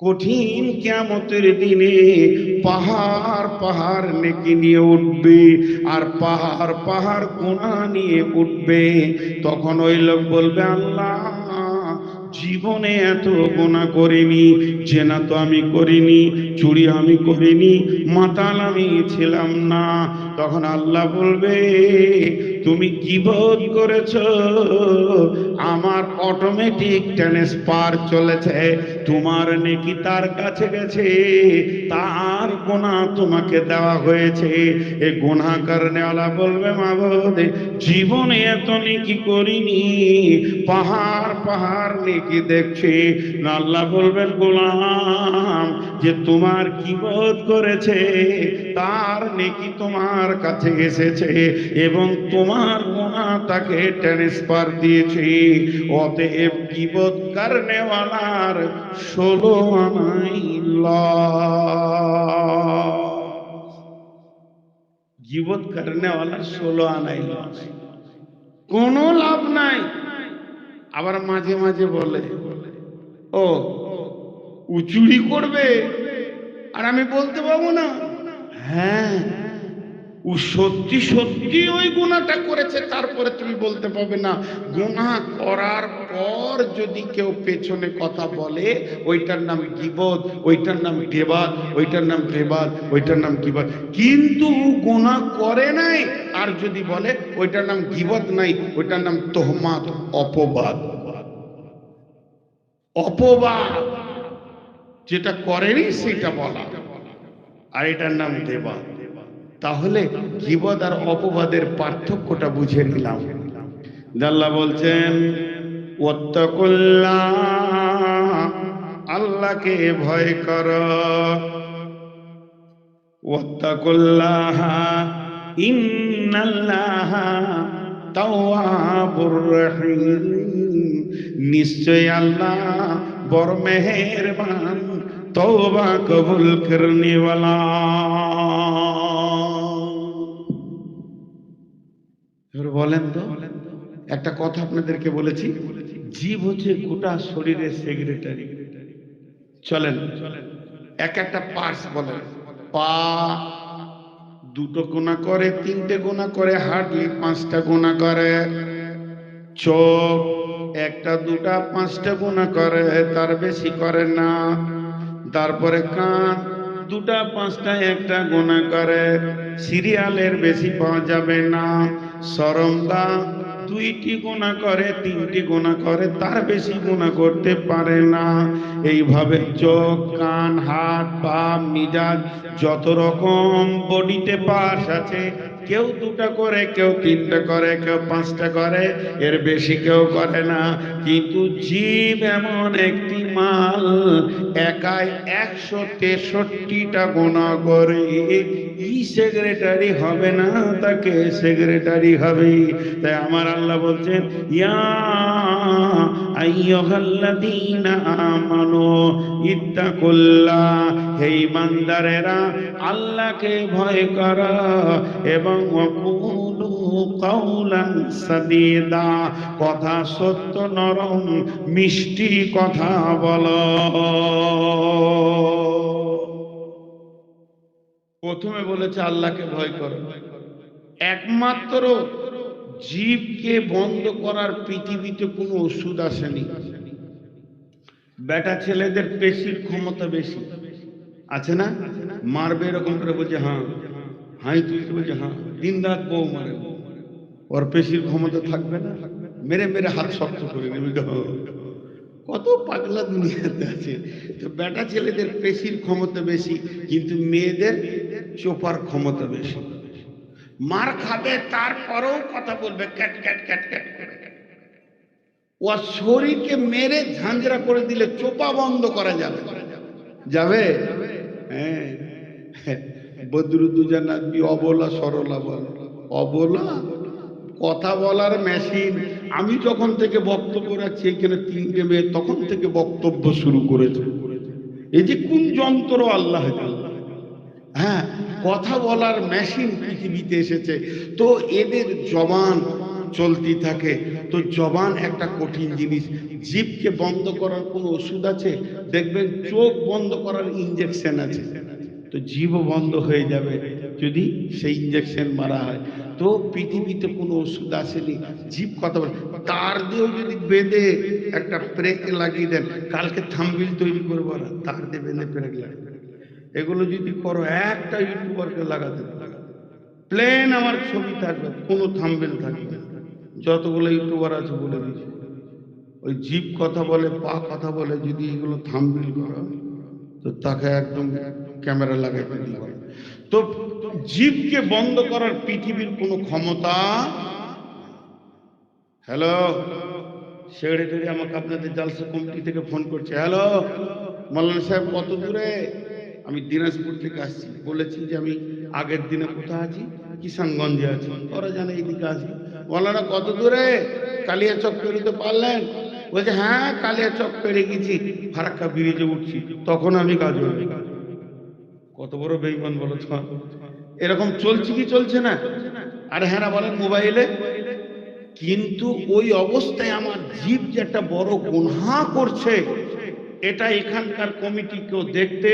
কঠিন কিয়ামতের দিনে পাহাড় পাহাড় নেকি নিয়ে উঠবে আর পাহাড় পাহাড় কোনা নিয়ে উঠবে। তখন ওই লোক বলবে, আল্লাহ, জীবনে এত গোনা করিনি, জেনা তো আমি করিনি, চুরি আমি করিনি, মাতাল আমি ছিলাম না। তখন আল্লাহ বলবে, তুমি কি বোধ করেছ? আমার অটোমেটিক ট্রান্সফার চলেছে। তোমার নেকি তার কাছে গেছে, তার গোনা তোমাকে দেওয়া হয়েছে। এ গোনা কারণেওয়ালা বলবে, মা বোধ জীবনে এত নেকি করিনি, পাহাড় পাহাড় নেকি দেখছি। আল্লাহ বলবেন, গোলাম, যে তোমার কি বোধ করেছে তার নেকি তোমার কাছে এসেছে এবং তোমার গোনা তাকে ট্রান্সফার দিয়েছে অতএব কিবত কারণেওয়ালার ষোলো আনাই জীবত কারণেওয়ালার ষোলো আনাই লস কোনো লাভ নাই আবার মাঝে মাঝে বলে ও উচুরি করবে আর আমি বলতে পারব না হ্যাঁ ও সত্যি সত্যি ওই গুণাটা করেছে, তারপরে তুমি বলতে পারবে না। গুণা করার পর যদি কেউ পেছনে কথা বলে, ওইটার নাম গিবদ, ওইটার নাম গেবাদ ওইটার নাম গেবাদ ওইটার নাম গিবদ। কিন্তু গুণা করে নাই, আর যদি বলে, ওইটার নাম গিবদ নাই, ওইটার নাম তোহমাত অপবাদ। অপবাদ, যেটা করেনি, সেটা বলা। আর এটার নাম দেবাদ তাহলে জীবদ আর অপবাদের পার্থক্যটা বুঝে নিলাম। জাল্লা বলছেন আল্লাহকে ভয় কর। নিশ্চয় আল্লাহ বড় মেহেরবান। তওবা কবুল এবার বলেন তো, একটা কথা আপনাদেরকে বলেছি, জীব হচ্ছে গোটা শরীরের সেক্রেটারি চলেন, এক একটা পার্টস বলেন। পা দুটো গোনা করে, তিনটে গোনা করে হার্ডলি পাঁচটা গোনা করে। চোখ একটা দুটা পাঁচটা গোনা করে, তার বেশি করে না। তারপরে কান, দুটা, পাঁচটা, একটা গোনা করে। সিরিয়ালের বেশি পাওয়া যাবে না। সরমদা, দুইটি গোনা করে, তিনটি গোনা করে, তার বেশি গোনা করতে পারে না। এইভাবে চোখ, কান, হাত, পা, মিজাজ, যত রকম বডিতে পাশ আছে কেউ দুটা করে, কেউ তিনটা করে, কেউ পাঁচটা করে, এর বেশি কেউ করে না। কিন্তু জীব এমন একটি মাল, একাই একশো তেষট্টিটা গোনা করে সেক্রেটারি হবে না তাকে সেক্রেটারি হবে? তাই আমার আল্লাহ বলছেন, ইয়া হে আল্লাহকে ভয় করা এবং কথা সত্য, নরম, মিষ্টি কথা বলো। প্রথমে বলেছে, আল্লাহকে ভয় করো। একমাত্র জীবকে বন্ধ করার পৃথিবীতে কোনো ওষুধ আসেনি। বেটা ছেলেদের পেশির ক্ষমতা বেশি। আছে না? মারবে এরকম করে বলছে হ্যাঁ। হাই তুলতে বলছে হ্যাঁ। দিন রাত বউ মারে। ওর পেশির ক্ষমতা থাকবে না। মেরে মেরে হাত শক্ত করে নেবে। কত পাগলা দুনিয়াতে আছে। তো বেটা ছেলেদের পেশির ক্ষমতা বেশি, কিন্তু মেয়েদের চোপার ক্ষমতা বেশি। মার খাবে, তারপরেও কথা বলবে, ক্যাট ক্যাট ক্যাট ক্যাট ও শরীরকে মেরে ঝাঁঝরা করে দিলে চোপা বন্ধ করা যাবে। যাবে? হ্যাঁ। অবলা, সরলা বল। অবলা? কথা বলার মেশিন। আমি যখন থেকে বক্তব্য রাখছি, এখানে তিনটে মেয়ে তখন থেকে বক্তব্য শুরু করেছে। এই যে কোন যন্ত্র আল্লাহ। হ্যাঁ কথা বলার মেশিন পৃথিবীতে এসেছে। তো এদের জবান চলতি থাকে। তো জবান একটা কঠিন জিনিস। জিভকে বন্ধ করার কোনো ওষুধ আছে? দেখবেন চোখ বন্ধ করার ইঞ্জেকশন আছে। তো জীবও বন্ধ হয়ে যাবে যদি সেই ইঞ্জেকশন মারা হয়। তো পৃথিবীতে কোনো ওষুধ আসেনি। জীব কথা বলে। তার দিয়েও যদি বেঁধে একটা প্রেক লাগিয়ে দেন, কালকে থাম্বিল তৈরি করব না তার দিয়ে বেঁধে প্রেক লাগে এগুলো যদি করো, একটা ইউটিউবারকে লাগাতে প্লেন আমার ছবি থাকবে, কোনো থাম্বেল থাকবে। যতগুলো ইউটিউবার আছে বলে দিচ্ছি ওই জীব কথা বলে, পা কথা বলে যদি এগুলো থাম্বেল করো তো তাকে একদম ক্যামেরা লাগাইতে তো জীবকে বন্ধ করার পৃথিবীর কোনো ক্ষমতা হ্যালো সেক্রেটারি আমাকে আপনাদের জালসা কমিটি থেকে ফোন করছে। হ্যালো মল্লান সাহেব, কত দূরে? আমি দিনাজপুর থেকে আসছি। বলেছি যে আমি আগের দিনে কোথায় আছি? কিষানগঞ্জে আছি। ওরা জানে এইদিকে আছি মৌলানা কত দূরে? কালিয়াচক পেরোতে পারলেন। বলছে হ্যাঁ কালিয়াচক পেরে গেছি। ফারাক্কা ব্রিজে উঠছি। তখন আমি কাজ কত বড় বেইমান বলো তো। এরকম চলছে কি চলছে না? আরে হ্যাঁ বলেন মোবাইলে। কিন্তু ওই অবস্থায় আমার জীব যে একটা বড় গুনহা করছে, এটা এখানকার কমিটি কেউ দেখতে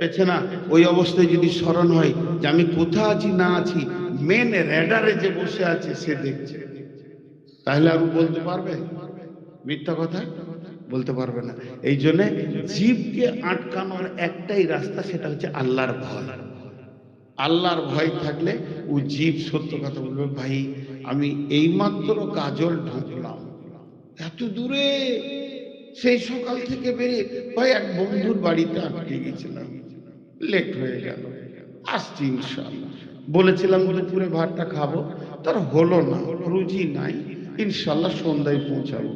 পেছে না, ওই অবস্থায় যদি স্মরণ হয় যে আমি কোথা আছি, না আছি মেন রেডারে যে বসে আছে, সে দেখছে। তাহলে আর বলতে পারবে? মিথ্যা কথা? বলতে পারবে না। এই জন্যে জীবকে আটকানোর একটাই রাস্তা, সেটা হচ্ছে আল্লাহর ভয়। আল্লাহর ভয় থাকলে ও জীব সত্য কথা বলবে, ভাই, আমি এইমাত্র কাজল ঢুকলাম। এত দূরে, সেই সকাল থেকে বেরিয়ে, ভাই, এক বন্ধুর বাড়িতে আটকে গেছিলাম। লেট হয়ে গেল। আসছি ইনশাল্লাহ বলেছিলাম দুপুরে ভাতটা খাব। তার হলো না, রুজি নাই। ইনশাল্লাহ সন্ধ্যায় পৌঁছাবো।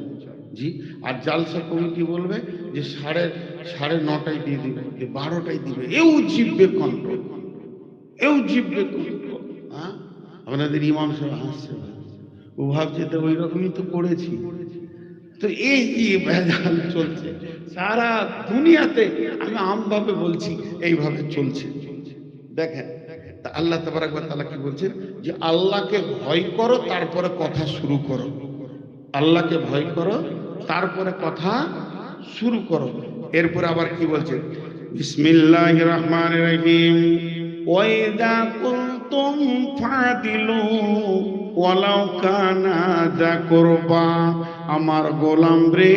জি, আর জালসা কমিটি বলবে যে সাড়ে সাড়ে নটায় দিয়ে দিবে, যে বারোটায় দিবে। এও জিভবে কন্ট্রোল। এও জিভবে কন্ট্রোল। হ্যাঁ আপনাদের ইমাম সাহেব হাসছে। ও ভাবছে তো ওই রকমই তো করেছি। তো এই যে ভেজাল চলছে? সারা দুনিয়াতে আমি আমভাবে বলছি, এইভাবে চলছে। দেখেন আল্লাহ ওয়া কি বলছেন? যে আল্লাহকে ভয় করো, তারপরে কথা শুরু করো। আল্লাহকে ভয় করো, তারপরে কথা শুরু করো। এরপর আবার কি বলছেন? বিসমিল্লাহির রহমানির রহিম। ওয়াইদা কুনতুম ফাদিলু, ওয়ালাউ কানা যা করবা। আমার গোলাম রে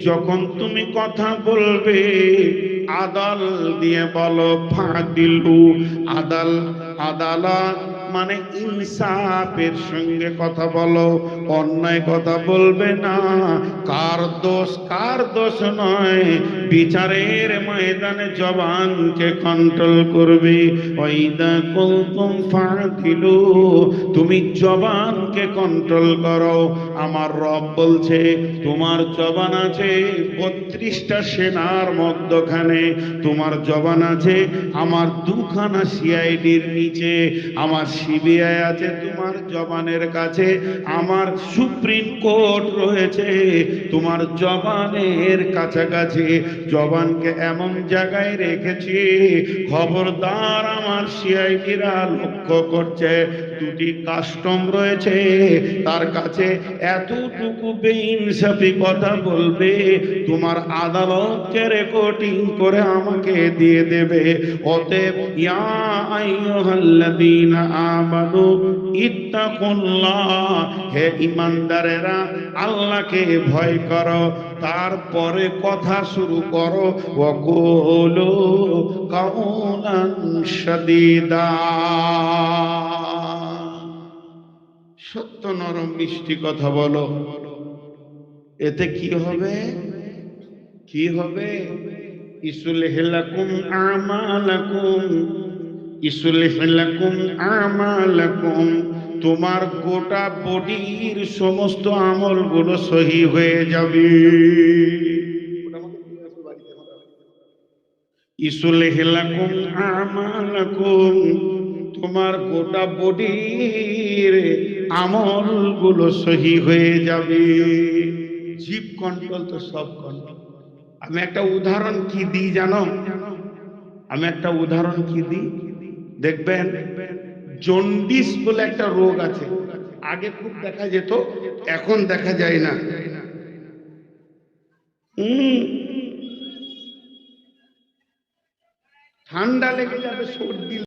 যখন তুমি কথা বলবে আদাল দিয়ে বলো ফাঁক দিলু আদাল আদালত মানে ইনসাফের সঙ্গে কথা বলো, অন্যায় কথা বলবে না। কার দোষ কার দোষ নয়, বিচারের ময়দানে জবানকে কন্ট্রোল করবে। ওইদা কুলতুম ফাদিলু তুমি জবানকে কন্ট্রোল করো। আমার রব বলছে, তোমার জবান আছে বত্রিশটা সেনার মধ্যখানে, তোমার জবান আছে আমার দুখানা সিআইডির নিচে, আমার সিবিআই আছে তোমার জবানের কাছে, আমার সুপ্রিম কোর্ট রয়েছে, তোমার জবানের কাছাকাছি। জবানকে এমন জায়গায় রেখেছি, খবরদার আমার সিআইডিরা লক্ষ্য করছে। দুটি কাস্টম রয়েছে। তার কাছে এতটুকু বেইনসাফি কথা বলবে, তোমার আদালতকে রেকর্ডিং করে আমাকে দিয়ে দেবে। অতএব, ইয়া আইয়ুহাল্লাযীনা আমানু, ইত্তাকুল্লাহ, হে ঈমানদারেরা, আল্লাহকে ভয় করো। তারপরে কথা শুরু করো। ওয়াকুলু কাউলান শাদীদা। সত্য নরম মিষ্টি কথা বলো। এতে কি হবে? কি হবে? ইসুলহিলাকুম আমালাকুম ইসুলহিলাকুম আমালাকুম। তোমার গোটা বডির সমস্ত আমলগুলো সহি হয়ে যাবে। ইসুলহিলাকুম আমালাকুম তোমার গোটা বডির আমলগুলো সহি হয়ে যাবে। জীব কন্ট্রোল তো সব কন্ট্রোল আমি একটা উদাহরণ কি দিই জানো? আমি একটা উদাহরণ কি দিই? দেখবেন, জন্ডিস বলে একটা রোগ আছে। আগে খুব দেখা যেত, এখন দেখা যায় না। ঠান্ডা লেগে যাবে সর্দি